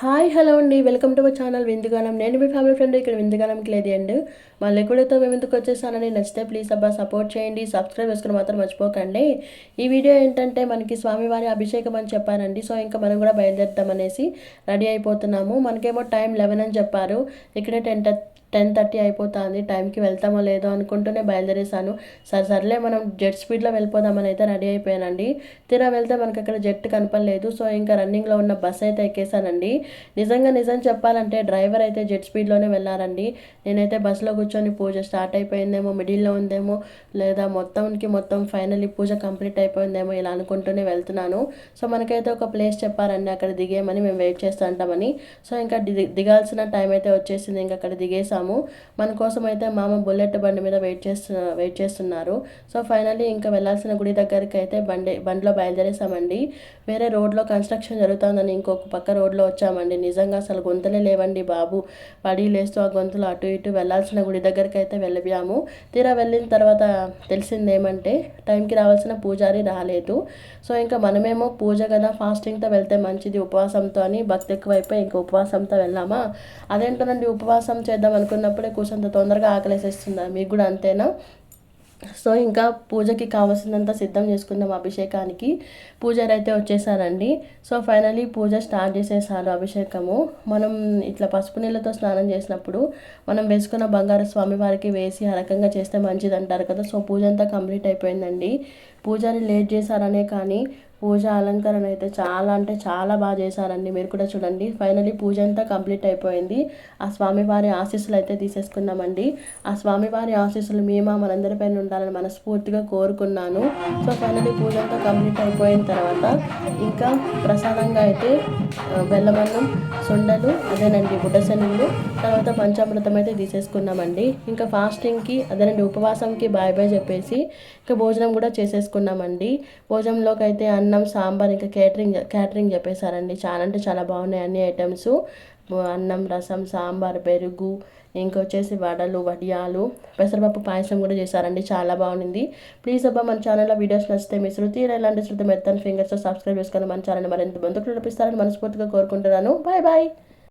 Hi hello అండి. Welcome to my channel Vindugaanam. నేను మీ ఫ్యామిలీ ఫ్రెండ్ ఇక్కడ విందుగానంకి లేదు అండి మళ్ళీ ఎక్కడైతే మేము ఎందుకు వచ్చేసానని నచ్చితే ప్లీజ్ అబ్బా సపోర్ట్ చేయండి. సబ్స్క్రైబ్ చేసుకుని మాత్రం మర్చిపోకండి. ఈ వీడియో ఏంటంటే మనకి స్వామివారి అభిషేకం అని చెప్పారండి. సో ఇంకా మనం కూడా బయలుదేరుతామనేసి రెడీ అయిపోతున్నాము. మనకేమో టైం లెవెన్ అని చెప్పారు. ఇక్కడే టెన్ టెన్ థర్టీ అయిపోతుంది టైంకి వెళ్తామో లేదో అనుకుంటూనే బయలుదేరేసాను సరే సర్లే మనం జెట్ స్పీడ్లో వెళ్ళిపోదామని అయితే రెడీ అయిపోయానండి. తీరా వెళ్తే మనకి అక్కడ జెట్ కనపడలేదు సో ఇంకా రన్నింగ్లో ఉన్న బస్ అయితే ఎక్కేసానండి నిజంగా నిజం చెప్పాలంటే డ్రైవర్ అయితే జెట్ స్పీడ్లోనే వెళ్ళారండి. నేనైతే బస్సులో కూర్చొని పూజ స్టార్ట్ అయిపోయిందేమో మిడిల్లో ఉందేమో లేదా మొత్తంకి మొత్తం ఫైనల్లీ పూజ కంప్లీట్ అయిపోయిందేమో ఇలా అనుకుంటూనే వెళ్తున్నాను. సో మనకైతే ఒక ప్లేస్ చెప్పారండి అక్కడ దిగేయమని మేము వెయిట్ చేస్తూ ఉంటామని. సో ఇంకా దిగాల్సిన టైం అయితే వచ్చేసింది ఇంకా అక్కడ దిగేసాం వచ్చాము మన కోసం అయితే మామ బుల్లెట్ బండి మీద వెయిట్ చేస్తు వెయిట్ చేస్తున్నారు. సో ఫైనల్లీ ఇంకా వెళ్ళాల్సిన గుడి దగ్గరికి అయితే బండి బండిలో బయలుదేరేసామండి వేరే రోడ్లో కన్స్ట్రక్షన్ జరుగుతుందని ఇంకొక పక్క రోడ్లో వచ్చామండి. నిజంగా అసలు గొంతులే లేవండి బాబు. పడి లేస్తూ ఆ గొంతులు అటు ఇటు వెళ్ళాల్సిన గుడి దగ్గరికి అయితే వెళ్ళిపోయాము. తీరా వెళ్ళిన తర్వాత తెలిసింది ఏమంటే టైంకి రావాల్సిన పూజారి రాలేదు. సో ఇంకా మనమేమో పూజ కదా ఫాస్టింగ్తో వెళ్తే మంచిది ఉపవాసంతో అని భక్తి ఎక్కువైపోయి ఇంకా ఉపవాసంతో వెళ్ళామా? అదేంటోనండి ఉపవాసం చేద్దాం అనుకున్నప్పుడే కూర్చొంత తొందరగా ఆకలేసేస్తుందా? మీకు కూడా అంతేనా? సో ఇంకా పూజకి కావాల్సినంత సిద్ధం చేసుకుందాం అభిషేకానికి. పూజారి అయితే వచ్చేసారండి. సో ఫైనలీ పూజ స్టార్ట్ చేసేసారు అభిషేకము. మనం ఇట్లా పసుపు నీళ్ళతో స్నానం చేసినప్పుడు మనం వేసుకున్న బంగారు స్వామి వారికి వేసి ఆ రకంగా చేస్తే మంచిది అంటారు కదా. సో పూజ అంతా కంప్లీట్ అయిపోయిందండి. పూజారి లేట్ చేశారనే కానీ పూజ అలంకరణ అయితే చాలా అంటే చాలా బాగా చేశారండి. మీరు కూడా చూడండి. ఫైనలీ పూజ అంతా కంప్లీట్ అయిపోయింది. ఆ స్వామివారి ఆశీస్సులు అయితే తీసేసుకున్నామండి ఆ స్వామివారి ఆశీస్సులు మేమా మనందరిపైన ఉండాలని మనస్ఫూర్తిగా కోరుకున్నాను. సో ఫైనలీ పూజ అంతా కంప్లీట్ అయిపోయిన తర్వాత ఇంకా ప్రసాదంగా అయితే బెల్లమన్నం సుండలు అదేనండి బుడ్డశనులు తర్వాత పంచామృతం అయితే తీసేసుకున్నామండి ఇంకా ఫాస్టింగ్కి అదేనండి ఉపవాసంకి బాయ్ బాయ్ చెప్పేసి ఇంకా భోజనం కూడా చేసేసుకున్నామండి భోజనంలోకి అయితే అన్న అన్నం సాంబార్ ఇంకా కేటరింగ్ క్యాటరింగ్ చెప్పేశారండి. చాలా అంటే చాలా బాగున్నాయి అన్ని ఐటమ్స్ అన్నం రసం సాంబార్ పెరుగు ఇంకొచ్చేసి వడలు వడియాలు పెసరపప్పు పాయసం కూడా చేశారండి. చాలా బాగుంది ప్లీజ్ అబ్బా మన ఛానల్లో వీడియోస్ నచ్చితే మీ శృతి ఇలాంటి శృతి మెత్తని ఫింగర్స్ సబ్స్క్రైబ్ చేసుకొని మన ఛానల్ మరింత బంధువులు నడిపిస్తారని మనస్ఫూర్తిగా కోరుకుంటున్నాను. Bye bye